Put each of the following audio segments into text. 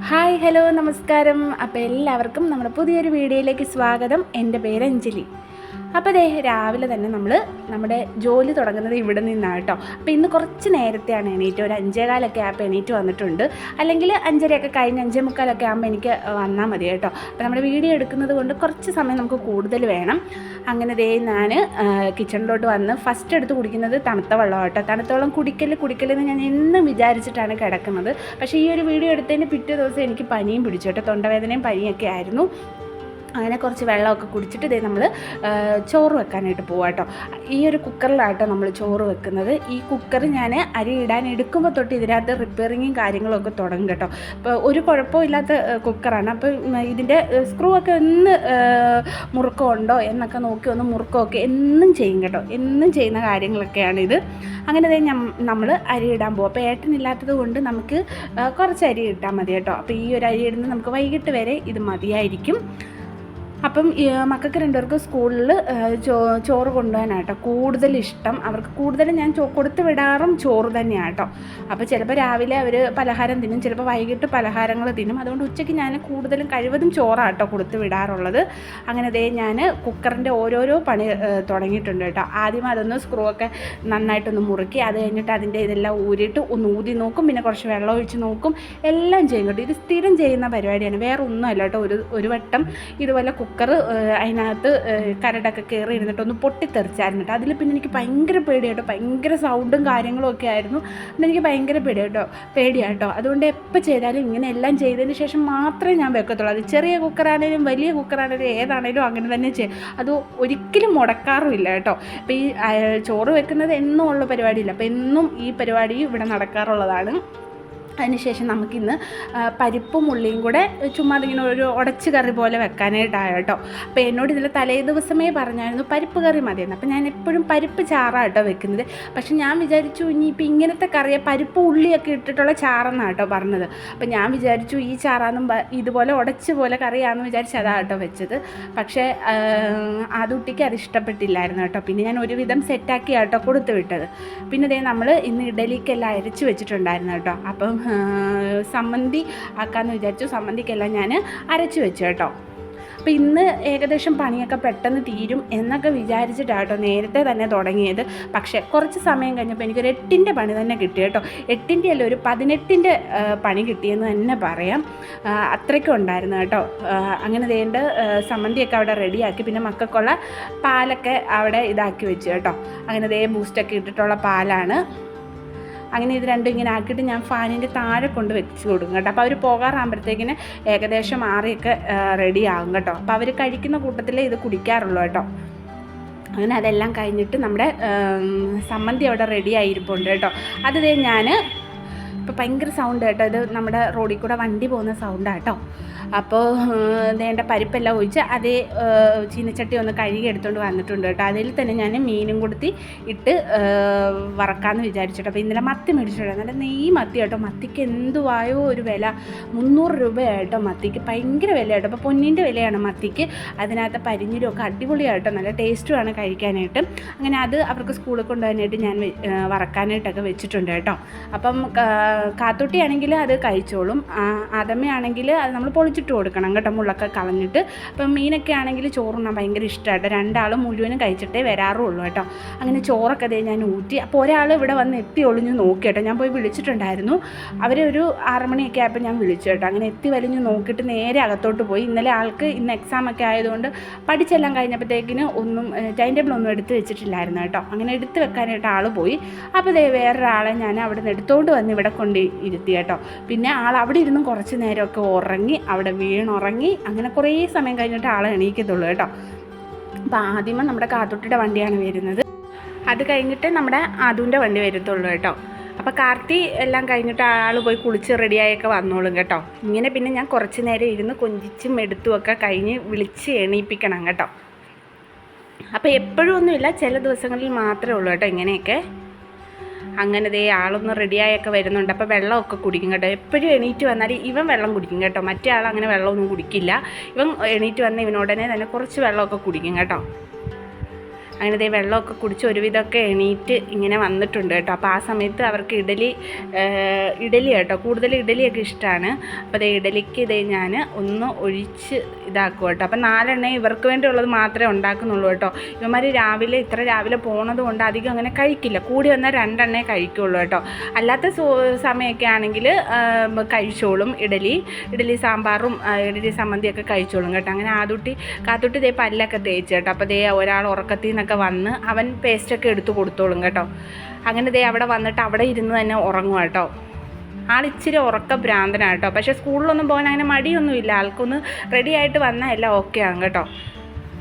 Hi hello നമസ്കാരം. അപ്പോൾ എല്ലാവർക്കും നമ്മുടെ പുതിയൊരു വീഡിയോയിലേക്ക് സ്വാഗതം. എന്റെ പേര് അഞ്ജലി. അപ്പോൾ ദേ രാവിലെ തന്നെ നമ്മൾ നമ്മുടെ ജോലി തുടങ്ങുന്നത് ഇവിടെ നിന്നാണ് കേട്ടോ. അപ്പോൾ ഇന്ന് കുറച്ച് നേരത്തെയാണ് എണീറ്റ് ഒരു അഞ്ചേകാലൊക്കെ ആയപ്പോൾ എണീറ്റ് വന്നിട്ടുണ്ട്. അല്ലെങ്കിൽ അഞ്ചരയൊക്കെ കഴിഞ്ഞ് അഞ്ചേ മുക്കാലൊക്കെ ആകുമ്പോൾ എനിക്ക് വന്നാൽ മതി കേട്ടോ. അപ്പോൾ നമ്മുടെ വീഡിയോ എടുക്കുന്നത് കൊണ്ട് കുറച്ച് സമയം നമുക്ക് കൂടുതൽ വേണം. അങ്ങനെ ദേ ഞാൻ കിച്ചണിലോട്ട് വന്ന് ഫസ്റ്റ് എടുത്ത് കുടിക്കുന്നത് തണുത്ത വെള്ളം കേട്ടോ. തണുത്ത വെള്ളം കുടിക്കൽ കുടിക്കലെന്ന് ഞാൻ എന്നും വിചാരിച്ചിട്ടാണ് കിടക്കുന്നത്. പക്ഷേ ഈ ഒരു വീഡിയോ എടുത്തതിന് പിറ്റേ ദിവസം എനിക്ക് പനിയും പിടിച്ചു കേട്ടോ. തൊണ്ടവേദനയും പനിയൊക്കെ ആയിരുന്നു. അങ്ങനെ കുറച്ച് വെള്ളമൊക്കെ കുടിച്ചിട്ട് ഇതേ നമ്മൾ ചോറ് വെക്കാനായിട്ട് പോവാം കേട്ടോ ഈ ഒരു കുക്കറിലാട്ടോ നമ്മൾ ചോറ് വെക്കുന്നത്. ഈ കുക്കർ ഞാൻ അരി ഇടാൻ എടുക്കുമ്പോൾ തൊട്ട് ഇതിനകത്ത് റിപ്പയറിങ്ങും കാര്യങ്ങളൊക്കെ തുടങ്ങും കേട്ടോ. അപ്പോൾ ഒരു കുഴപ്പമില്ലാത്ത കുക്കറാണ്. അപ്പോൾ ഇതിന്റെ സ്ക്രൂ ഒക്കെ ഒന്ന് മുറുക്കമുണ്ടോ എന്നൊക്കെ നോക്കി ഒന്ന് മുറുക്കമൊക്കെ എന്നും ചെയ്യും കേട്ടോ. എന്നും ചെയ്യുന്ന കാര്യങ്ങളൊക്കെയാണ് ഇത് അങ്ങനെ നമ്മൾ അരി ഇടാൻ പോകും അപ്പോൾ ഏട്ടനില്ലാത്തത് കൊണ്ട് നമുക്ക് കുറച്ച് അരി ഇട്ടാൽ മതി കേട്ടോ. അപ്പോൾ ഈ ഒരു അരി ഇടുന്നത് നമുക്ക് വൈകിട്ട് വരെ ഇത് മതിയായിരിക്കും. അപ്പം മക്കൾക്ക് രണ്ടുപേർക്കും സ്കൂളിൽ ചോ ചോറ് കൊണ്ടുപോകാനാട്ടോ. കൂടുതൽ ഇഷ്ടം. അവർക്ക് കൂടുതലും ഞാൻ ചോ കൊടുത്ത് വിടാറും ചോറ് തന്നെയാണ് കേട്ടോ അപ്പോൾ ചിലപ്പോൾ രാവിലെ അവർ പലഹാരം തിന്നും ചിലപ്പോൾ വൈകിട്ട് പലഹാരങ്ങൾ തിന്നും. അതുകൊണ്ട് ഉച്ചയ്ക്ക് ഞാൻ കൂടുതലും കഴിവതും ചോറാട്ടോ കൊടുത്ത് വിടാറുള്ളത്. അങ്ങനെ ദേ ഞാൻ കുക്കറിന്റെ ഓരോരോ പണി തുടങ്ങിയിട്ടുണ്ട് കേട്ടോ. ആദ്യം അതൊന്ന് സ്ക്രൂ ഒക്കെ നന്നായിട്ടൊന്ന് മുറുക്കി അത് കഴിഞ്ഞിട്ട് അതിന്റെ ഇതെല്ലാം ഊരിയിട്ട് ഒന്ന് ഊതി നോക്കും. പിന്നെ കുറച്ച് വെള്ളം ഒഴിച്ച് നോക്കും. എല്ലാം ചെയ്യും കേട്ടോ. ഇത് സ്ഥിരം ചെയ്യുന്ന പരിപാടിയാണ്. വേറെ ഒന്നുമല്ല കേട്ടോ. ഒരു ഒരു വട്ടം ഇതുപോലെ കുക്കർ അതിനകത്ത് കരടൊക്കെ കയറി ഇരുന്നിട്ട് ഒന്ന് പൊട്ടിത്തെറിച്ചായിരുന്നു കേട്ടോ. അതിൽ പിന്നെ എനിക്ക് ഭയങ്കര പേടിയാട്ടോ. ഭയങ്കര സൗണ്ടും കാര്യങ്ങളും ഒക്കെ ആയിരുന്നു. അപ്പം എനിക്ക് ഭയങ്കര പേടിയാട്ടോ. പേടിയാട്ടോ. അതുകൊണ്ട് എപ്പോൾ ചെയ്താലും ഇങ്ങനെ എല്ലാം ചെയ്തതിന് ശേഷം മാത്രമേ ഞാൻ വെക്കത്തുള്ളൂ. അത് ചെറിയ കുക്കറാണേലും വലിയ കുക്കറാണേലും ഏതാണേലും അങ്ങനെ തന്നെ ചെയ്യും അത് ഒരിക്കലും മുടക്കാറുമില്ല കേട്ടോ. അപ്പോൾ ഈ ചോറ് വെക്കുന്നത് എന്നും ഉള്ള പരിപാടിയില്ല. അപ്പോൾ എന്നും ഈ പരിപാടി ഇവിടെ നടക്കാറുള്ളതാണ്. അതിനുശേഷം നമുക്കിന്ന് പരിപ്പും ഉള്ളിയും കൂടെ ചുമ്മാ ഇങ്ങനെ ഒരു ഉടച്ച് കറി പോലെ വെക്കാനായിട്ടാണ് കേട്ടോ. അപ്പോൾ എന്നോട് ഇതിൽ തലേ ദിവസമേ പറഞ്ഞായിരുന്നു പരിപ്പ് കറി മതിയെന്ന്. അപ്പോൾ ഞാൻ എപ്പോഴും പരിപ്പ് ചാറാട്ടോ വെക്കുന്നത്. പക്ഷേ ഞാൻ വിചാരിച്ചു ഇനിയിപ്പോൾ ഇങ്ങനത്തെ കറിയെ പരിപ്പ് ഉള്ളിയൊക്കെ ഇട്ടിട്ടുള്ള ചാറെന്നാണ് പറഞ്ഞത്. അപ്പോൾ ഞാൻ വിചാരിച്ചു ഈ ചാറാന്നും ഇതുപോലെ ഉടച്ച് പോലെ കറിയാണെന്ന് വിചാരിച്ച് അതാണ് കേട്ടോ വെച്ചത്. പക്ഷേ ആദുട്ടിക്ക് അത് ഇഷ്ടപ്പെട്ടില്ലായിരുന്നു കേട്ടോ. പിന്നെ ഞാൻ ഒരുവിധം സെറ്റാക്കി കേട്ടോ കൊടുത്തു വിട്ടത്. പിന്നെ അതേ നമ്മൾ ഇന്ന് ഇഡലിക്കെല്ലാം അരച്ച് വെച്ചിട്ടുണ്ടായിരുന്നു കേട്ടോ. അപ്പം സമ്മന്തി ആക്കാമെന്ന് വിചാരിച്ചു. സമ്മന്തിക്കെല്ലാം ഞാൻ അരച്ച് വെച്ചു കേട്ടോ. അപ്പോൾ ഇന്ന് ഏകദേശം പണിയൊക്കെ പെട്ടെന്ന് തീരും എന്നൊക്കെ വിചാരിച്ചിട്ടാട്ടോ നേരത്തെ തന്നെ തുടങ്ങിയത്. പക്ഷേ കുറച്ച് സമയം കഴിഞ്ഞപ്പോൾ എനിക്കൊരു എട്ടിന്റെ പണി തന്നെ കിട്ടി കേട്ടോ. എട്ടിന്റെ അല്ല ഒരു പതിനെട്ടിന്റെ പണി കിട്ടിയെന്ന് തന്നെ പറയാം. അത്രയ്ക്കും ഉണ്ടായിരുന്നു കേട്ടോ. അങ്ങനെ വേണ്ട സമ്മന്തിയൊക്കെ അവിടെ റെഡിയാക്കി. പിന്നെ മക്കൾക്കുള്ള പാലൊക്കെ അവിടെ ഇതാക്കി വെച്ചു കേട്ടോ. അങ്ങനെ ദേ ബൂസ്റ്റൊക്കെ ഇട്ടിട്ടുള്ള പാലാണ്. അങ്ങനെ ഇത് രണ്ടും ഇങ്ങനെ ആക്കിയിട്ട് ഞാൻ ഫാനിന്റെ താഴെ കൊണ്ട് വെച്ച് കൊടുക്കും കേട്ടോ. അപ്പോൾ അവർ പോകാറാകുമ്പോഴത്തേക്കിന് ഏകദേശം ആറിയൊക്കെ റെഡി ആകും കേട്ടോ. അപ്പോൾ അവർ കഴിക്കുന്ന കൂട്ടത്തിലേ ഇത് കുടിക്കാറുള്ളൂ കേട്ടോ. അങ്ങനെ അതെല്ലാം കഴിഞ്ഞിട്ട് നമ്മുടെ സമ്മന്തി അവിടെ റെഡി ആയിരിപ്പുണ്ട് കേട്ടോ. അത് ഞാൻ ഇപ്പോൾ ഭയങ്കര സൗണ്ട് കേട്ടോ ഇത് നമ്മുടെ റോഡിൽ കൂടെ വണ്ടി പോകുന്ന സൗണ്ടാണ് കേട്ടോ അപ്പോൾ വേണ്ട പരിപ്പെല്ലാം ഒഴിച്ച് അതേ ചീനച്ചട്ടി ഒന്ന് കഴുകി എടുത്തുകൊണ്ട് വന്നിട്ടുണ്ട് കേട്ടോ. അതിൽ തന്നെ ഞാൻ മീനും കൊടുത്തി ഇട്ട് വറക്കാമെന്ന് വിചാരിച്ചിട്ട്. അപ്പോൾ ഇന്നലെ മത്തി മേടിച്ചിട്ടോ നല്ല നെയ് മത്തി കേട്ടോ. മത്തിക്ക് എന്തുവായോ ഒരു വില. മുന്നൂറ് രൂപയായിട്ടോ മത്തിക്ക്. ഭയങ്കര വില കേട്ടോ അപ്പോൾ പൊന്നിന്റെ വിലയാണ് മത്തിക്ക്. അതിനകത്ത് പരിഞ്ഞിരൊക്കെ അടിപൊളിയായിട്ടോ. നല്ല ടേസ്റ്റുമാണ് കഴിക്കാനായിട്ട്. അങ്ങനെ അത് അവർക്ക് സ്കൂളിൽ കൊണ്ടുപോകാനായിട്ട് ഞാൻ വറക്കാനായിട്ടൊക്കെ വെച്ചിട്ടുണ്ട് കേട്ടോ. അപ്പം കാത്തുട്ടിയാണെങ്കിൽ അത് കഴിച്ചോളും. ആദമ്മയാണെങ്കിൽ അത് നമ്മൾ പൊളിച്ചിട്ട് കൊടുക്കണം കേട്ടോ മുള്ളൊക്കെ കളഞ്ഞിട്ട്. അപ്പം മീനൊക്കെ ആണെങ്കിൽ ചോറുണ്ണാൻ ഭയങ്കര ഇഷ്ടമായിട്ട് രണ്ടാളും മുഴുവനും കഴിച്ചിട്ടേ വരാറുള്ളൂ കേട്ടോ. അങ്ങനെ ചോറൊക്കെ അതേ ഞാൻ ഊറ്റി. അപ്പോൾ ഒരാൾ ഇവിടെ വന്ന് എത്തി ഒളിഞ്ഞു നോക്കി കേട്ടോ. ഞാൻ പോയി വിളിച്ചിട്ടുണ്ടായിരുന്നു. അവരെ ഒരു ആറ് മണിയൊക്കെ ആയപ്പോൾ ഞാൻ വിളിച്ചു കേട്ടോ. അങ്ങനെ എത്തി വലിഞ്ഞു നോക്കിയിട്ട് നേരെ അകത്തോട്ട് പോയി. ഇന്നലെ ആൾക്ക് ഇന്ന് എക്സാം ഒക്കെ ആയതുകൊണ്ട് പഠിച്ചെല്ലാം കഴിഞ്ഞപ്പോഴത്തേക്കിന് ഒന്നും ടൈം ടേബിൾ ഒന്നും എടുത്ത് വെച്ചിട്ടില്ലായിരുന്നു കേട്ടോ. അങ്ങനെ എടുത്ത് വെക്കാനായിട്ട് ആൾ പോയി. അപ്പോൾ ദേ വേറൊരാളെ ഞാൻ അവിടെ നിന്ന് എടുത്തുകൊണ്ട് വന്ന് ഇവിടെ കൊണ്ട് ഇരുത്തി കേട്ടോ. പിന്നെ ആൾ അവിടെ ഇരുന്ന് കുറച്ച് നേരമൊക്കെ ഉറങ്ങി അവിടെ വീണുറങ്ങി അങ്ങനെ കുറേ സമയം കഴിഞ്ഞിട്ട് ആളെ എണീക്കത്തുള്ളൂ കേട്ടോ. അപ്പോൾ ആദ്യമേ നമ്മുടെ കാത്തുട്ടിയുടെ വണ്ടിയാണ് വരുന്നത്. അത് കഴിഞ്ഞിട്ട് നമ്മുടെ അതുവിന്റെ വണ്ടി വരത്തുള്ളൂ കേട്ടോ. അപ്പോൾ കാർത്തി എല്ലാം കഴിഞ്ഞിട്ട് ആൾ പോയി കുളിച്ച് റെഡിയായൊക്കെ വന്നോളും കേട്ടോ. ഇങ്ങനെ പിന്നെ ഞാൻ കുറച്ച് നേരം ഇരുന്ന് കൊഞ്ചിച്ചും എടുത്തുമൊക്കെ കഴിഞ്ഞ് വിളിച്ച് എണീപ്പിക്കണം കേട്ടോ. അപ്പോൾ എപ്പോഴും ഒന്നുമില്ല ചില ദിവസങ്ങളിൽ മാത്രമേ ഉള്ളൂ കേട്ടോ ഇങ്ങനെയൊക്കെ. അങ്ങനെ ദേ ആളൊന്ന് റെഡിയായൊക്കെ വരുന്നുണ്ട്. അപ്പോൾ വെള്ളമൊക്കെ കുടിക്കും കേട്ടോ. എപ്പോഴും എണീറ്റ് വന്നാൽ ഇവൻ വെള്ളം കുടിക്കും കേട്ടോ. മറ്റേ ആൾ അങ്ങനെ വെള്ളമൊന്നും കുടിക്കില്ല. ഇവൻ എണീറ്റ് വന്ന ഇവനുടനെ തന്നെ കുറച്ച് വെള്ളമൊക്കെ കുടിക്കും കേട്ടോ. അങ്ങനെ ഇതേ വെള്ളമൊക്കെ കുടിച്ച് ഒരുവിധമൊക്കെ എണീറ്റ് ഇങ്ങനെ വന്നിട്ടുണ്ട് കേട്ടോ. അപ്പോൾ ആ സമയത്ത് അവർക്ക് ഇഡലി ഇഡലി കേട്ടോ. കൂടുതൽ ഇഡലിയൊക്കെ ഇഷ്ടമാണ്. അപ്പോൾ ദേ ഇഡലിക്ക് ഇതേ ഞാൻ ഒന്ന് ഒഴിച്ച് ഇതാക്കും കേട്ടോ. അപ്പം നാലെണ്ണ ഇവർക്ക് വേണ്ടിയുള്ളത് മാത്രമേ ഉണ്ടാക്കുന്നുള്ളൂ കേട്ടോ. ഇവന്മാർ രാവിലെ ഇത്ര രാവിലെ പോണത് കൊണ്ട് അധികം അങ്ങനെ കഴിക്കില്ല. കൂടി വന്നാൽ രണ്ടെണ്ണേ കഴിക്കുള്ളൂ കേട്ടോ. അല്ലാത്ത സമയമൊക്കെ ആണെങ്കിൽ കഴിച്ചോളും ഇഡലി ഇഡലി സാമ്പാറും ഇഡലി സമ്മന്തിയൊക്കെ കഴിച്ചോളും കേട്ടോ. അങ്ങനെ ആദുട്ടി കാത്തുട്ടി ഇതേ പല്ലൊക്കെ തേച്ച് കേട്ടോ. അപ്പോൾ ഇതേ ഒരാൾ ഉറക്കത്തിൽ നിന്നൊക്കെ വന്ന് അവൻ പേസ്റ്റൊക്കെ എടുത്ത് കൊടുത്തോളും കേട്ടോ. അങ്ങനെ ദേ അവിടെ വന്നിട്ട് അവിടെ ഇരുന്ന് തന്നെ ഉറങ്ങും കേട്ടോ. ആൾ ഇച്ചിരി ഉറക്ക ഭ്രാന്തനാട്ടോ പക്ഷേ സ്കൂളിലൊന്നും പോകാൻ അങ്ങനെ മടിയൊന്നുമില്ല. ആൾക്കൊന്ന് റെഡി ആയിട്ട് വന്നാൽ എല്ലാം ഓക്കെ ആണ് കേട്ടോ.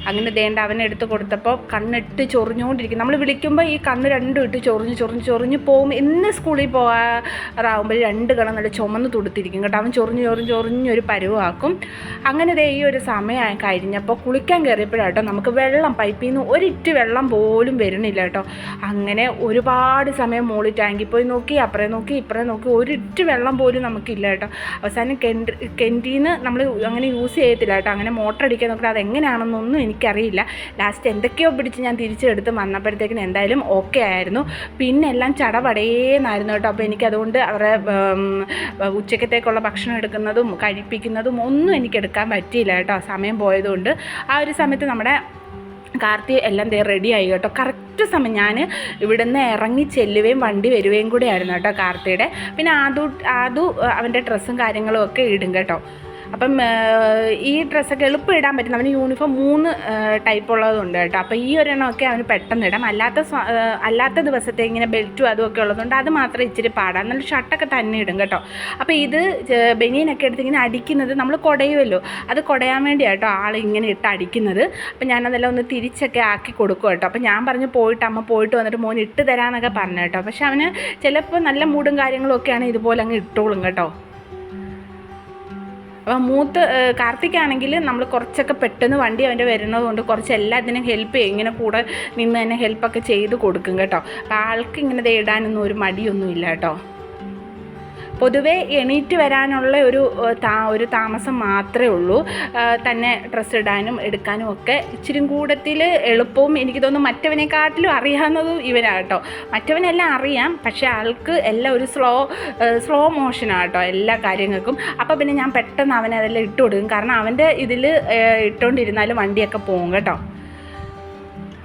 അങ്ങനെ ദേണ്ട അവനെടുത്ത് കൊടുത്തപ്പോൾ കണ്ണിട്ട് ചൊറിഞ്ഞുകൊണ്ടിരിക്കും നമ്മൾ വിളിക്കുമ്പോൾ ഈ കണ്ണ് രണ്ടും ഇട്ട് ചൊറിഞ്ഞ് ചൊറിഞ്ഞ് ചൊറിഞ്ഞ് പോകും ഇന്ന് സ്കൂളിൽ പോകാറാവുമ്പോൾ രണ്ട് കണ്ണ് നല്ല ചുമന്ന് തുടുത്തിരിക്കും കേട്ടോ. അവൻ ചൊറിഞ്ഞ് ചൊറിഞ്ഞ് ചൊറിഞ്ഞൊരു പരുവാക്കും. അങ്ങനെ ദേ ഈ ഒരു സമയം കഴിഞ്ഞപ്പോൾ കുളിക്കാൻ കയറിയപ്പോഴാട്ടോ നമുക്ക് വെള്ളം പൈപ്പിൽ നിന്ന് ഒരിറ്റ് വെള്ളം പോലും വരുന്നില്ല കേട്ടോ. അങ്ങനെ ഒരുപാട് സമയം മോളിൽ ടാങ്കിൽ പോയി നോക്കി അപ്പുറേ നോക്കി ഇപ്പുറേ നോക്കി ഒരിറ്റ് വെള്ളം പോലും നമുക്കില്ല കേട്ടോ. അവസാനം കെൻ കെന്റീന്ന് നമ്മൾ അങ്ങനെ യൂസ് ചെയ്യത്തില്ല കേട്ടോ. അങ്ങനെ മോട്ടർ അടിക്കാൻ നോക്കിയിട്ട് അതെങ്ങനെയാണെന്നൊന്നും എനിക്കറിയില്ല. ലാസ്റ്റ് എന്തൊക്കെയോ പിടിച്ച് ഞാൻ തിരിച്ചെടുത്ത് വന്നപ്പോഴത്തേക്കിന് എന്തായാലും ഓക്കെ ആയിരുന്നു. പിന്നെ എല്ലാം ചടപടേന്നായിരുന്നു കേട്ടോ. അപ്പോൾ എനിക്കതുകൊണ്ട് അവരുടെ ഉം, ഉച്ചക്കത്തേക്കുള്ള ഭക്ഷണം എടുക്കുന്നതും കഴിപ്പിക്കുന്നതും ഒന്നും എനിക്ക് എടുക്കാൻ പറ്റിയില്ല കേട്ടോ. സമയം പോയതുകൊണ്ട് ആ ഒരു സമയത്ത് നമ്മുടെ കാർത്തി എല്ലാം ദേ റെഡി ആയി കേട്ടോ. കറക്റ്റ് സമയം ഞാൻ ഇവിടെ നിന്ന് ഇറങ്ങി ചെല്ലുകയും വണ്ടി വരികയും കൂടെ ആയിരുന്നു കേട്ടോ കാർത്തിയുടെ. പിന്നെ ആദു ആദു അവന്റെ ഡ്രസ്സും കാര്യങ്ങളും ഒക്കെ ഇടും കേട്ടോ. അപ്പം ഈ ഡ്രസ്സൊക്കെ എളുപ്പം ഇടാൻ പറ്റും അവന് യൂണിഫോം മൂന്ന് ടൈപ്പ് ഉള്ളതുണ്ട് കേട്ടോ. അപ്പോൾ ഈ ഒരെണ്ണമൊക്കെ അവന് പെട്ടെന്ന് ഇടാം. അല്ലാത്ത അല്ലാത്ത ദിവസത്തെ ഇങ്ങനെ ബെൽറ്റും അതുമൊക്കെ ഉള്ളതുകൊണ്ട് അത് മാത്രം ഇച്ചിരി പാടാം. നല്ല ഷർട്ടൊക്കെ തന്നെ ഇടും കേട്ടോ. അപ്പോൾ ഇത് ബനിയനൊക്കെ എടുത്ത് ഇങ്ങനെ അടിക്കുന്നത് നമ്മൾ കുടയുമല്ലോ അത് കുടയാൻ വേണ്ടിയാണ് കേട്ടോ ആൾ ഇങ്ങനെ ഇട്ട് അടിക്കുന്നത്. അപ്പം ഞാനതെല്ലാം ഒന്ന് തിരിച്ചൊക്കെ ആക്കി കൊടുക്കും കേട്ടോ. അപ്പം ഞാൻ പറഞ്ഞു പോയിട്ട് അമ്മ പോയിട്ട് വന്നിട്ട് മോൻ ഇട്ട് തരാമെന്നൊക്കെ പറഞ്ഞു കേട്ടോ. പക്ഷെ അവന് ചിലപ്പോൾ നല്ല മൂടും കാര്യങ്ങളും ഒക്കെയാണ് ഇതുപോലെ അങ്ങ് ഇട്ടോളും കേട്ടോ. അപ്പം മൂത്ത് കാർത്തിക്കാണെങ്കിൽ നമ്മൾ കുറച്ചൊക്കെ പെട്ടെന്ന് വണ്ടി അവന്റെ വരുന്നത് കൊണ്ട് കുറച്ച് എല്ലാത്തിനും ഹെൽപ്പ് ചെയ്യും. ഇങ്ങനെ കൂടെ നിന്ന് തന്നെ ഹെൽപ്പൊക്കെ ചെയ്ത് കൊടുക്കും കേട്ടോ. അപ്പം ആൾക്ക് ഇങ്ങനെ ഇടാനൊന്നും ഒരു മടിയൊന്നുമില്ല കേട്ടോ. പൊതുവേ എണീറ്റ് വരാനുള്ള ഒരു താ ഒരു താമസം മാത്രമേ ഉള്ളൂ. തന്നെ ഡ്രസ്സ് ഇടാനും എടുക്കാനും ഒക്കെ ഇച്ചിരി കൂടത്തിൽ എളുപ്പവും എനിക്ക് തോന്നുന്നു മറ്റവനെക്കാട്ടിലും അറിയാവുന്നതും ഇവനാണ് കേട്ടോ മറ്റവനെല്ലാം അറിയാം പക്ഷേ ആൾക്ക് എല്ലാം ഒരു സ്ലോ സ്ലോ മോഷനാണ് കേട്ടോ എല്ലാ കാര്യങ്ങൾക്കും. അപ്പോൾ പിന്നെ ഞാൻ പെട്ടെന്ന് അവനെ അതെല്ലാം ഇട്ട് കൊടുക്കും കാരണം അവന്റെ ഇതിൽ ഇട്ടുകൊണ്ടിരുന്നാലും വണ്ടിയൊക്കെ പോകും കേട്ടോ.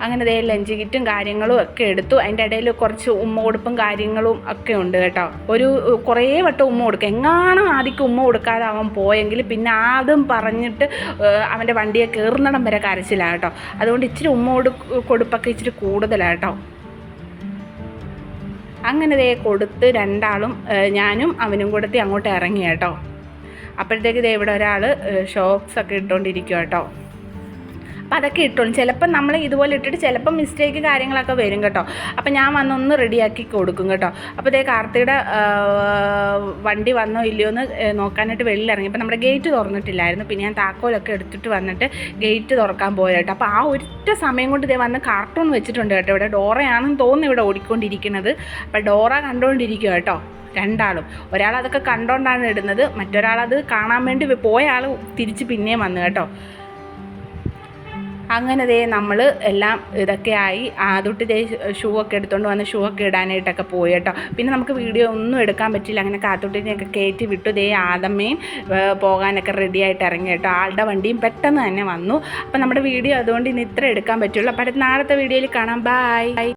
അങ്ങനെ ദേ ലഞ്ച് കിറ്റും കാര്യങ്ങളും ഒക്കെ എടുത്തു. അതിന്റെ ഇടയിൽ കുറച്ച് ഉമ്മ കൊടുപ്പും കാര്യങ്ങളും ഒക്കെ ഉണ്ട് കേട്ടോ. ഒരു കുറേ വട്ടം ഉമ്മ കൊടുക്കുക എങ്ങാനും ആദ്യം ഉമ്മ കൊടുക്കാതെ അവൻ പോയെങ്കിൽ പിന്നെ ആദ്യം പറഞ്ഞിട്ട് അവന്റെ വണ്ടിയെ കയറുന്നിടം വരെ കരച്ചിലാണ് കേട്ടോ. അതുകൊണ്ട് ഇച്ചിരി ഉമ്മ കൊടു കൊടുപ്പൊക്കെ ഇച്ചിരി കൂടുതലാണ് കേട്ടോ. അങ്ങനെ ദേ കൊടുത്ത് രണ്ടാളും ഞാനും അവനും കൂടത്തി അങ്ങോട്ട് ഇറങ്ങി കേട്ടോ. അപ്പോഴത്തേക്ക് ദേ ഇവിടെ ഒരാൾ ഷോക്സ് ഒക്കെ ഇട്ടുകൊണ്ടിരിക്കുക കേട്ടോ. അപ്പം അതൊക്കെ ഇട്ടോളും. ചിലപ്പോൾ നമ്മൾ ഇതുപോലെ ഇട്ടിട്ട് ചിലപ്പോൾ മിസ്റ്റേക്ക് കാര്യങ്ങളൊക്കെ വരും കേട്ടോ. അപ്പോൾ ഞാൻ വന്നൊന്ന് റെഡിയാക്കി കൊടുക്കും കേട്ടോ. അപ്പോൾ ഇതേ കാർത്തിയുടെ വണ്ടി വന്നോ ഇല്ലയോ എന്ന് നോക്കാനായിട്ട് വെളിയിൽ ഇറങ്ങി. അപ്പം നമ്മുടെ ഗേറ്റ് തുറന്നിട്ടില്ലായിരുന്നു. പിന്നെ ഞാൻ താക്കോലൊക്കെ എടുത്തിട്ട് വന്നിട്ട് ഗേറ്റ് തുറക്കാൻ പോയ കേട്ടോ. അപ്പോൾ ആ ഒറ്റ സമയം കൊണ്ട് ഇതേ വന്ന് കാർട്ടൂൺ വെച്ചിട്ടുണ്ട് കേട്ടോ. ഇവിടെ ഡോറയാണെന്ന് തോന്നുന്നു ഇവിടെ ഓടിക്കൊണ്ടിരിക്കുന്നത്. അപ്പോൾ ഡോറ കണ്ടുകൊണ്ടിരിക്കുക കേട്ടോ. രണ്ടാളും. ഒരാൾ അതൊക്കെ കണ്ടോണ്ടാണ് ഇടുന്നത്. മറ്റൊരാളത് കാണാൻ വേണ്ടി പോയ ആൾ തിരിച്ച് പിന്നെയും വന്നു കേട്ടോ. അങ്ങനെ ദേ നമ്മൾ എല്ലാം ഇതൊക്കെ ആയി ആദ്യത്തെ ദേ ഷൂ ഒക്കെ എടുത്തുകൊണ്ട് വന്ന് ഷൂ ഒക്കെ ഇടാനായിട്ടൊക്കെ പോയി കേട്ടോ പിന്നെ നമുക്ക് വീഡിയോ ഒന്നും എടുക്കാൻ പറ്റില്ല. അങ്ങനെ കാത്തുട്ടിനെയൊക്കെ കയറ്റി വിട്ടു ദേ ആദമ്മയും പോകാനൊക്കെ റെഡി ആയിട്ട് ഇറങ്ങി കേട്ടോ. ആളുടെ വണ്ടിയും പെട്ടെന്ന് തന്നെ വന്നു. അപ്പം നമ്മുടെ വീഡിയോ അതുകൊണ്ട് ഇന്ന് ഇത്ര എടുക്കാൻ പറ്റുള്ളൂ. അപ്പം അടുത്ത നാളത്തെ വീഡിയോയിൽ കാണാം. ബായ്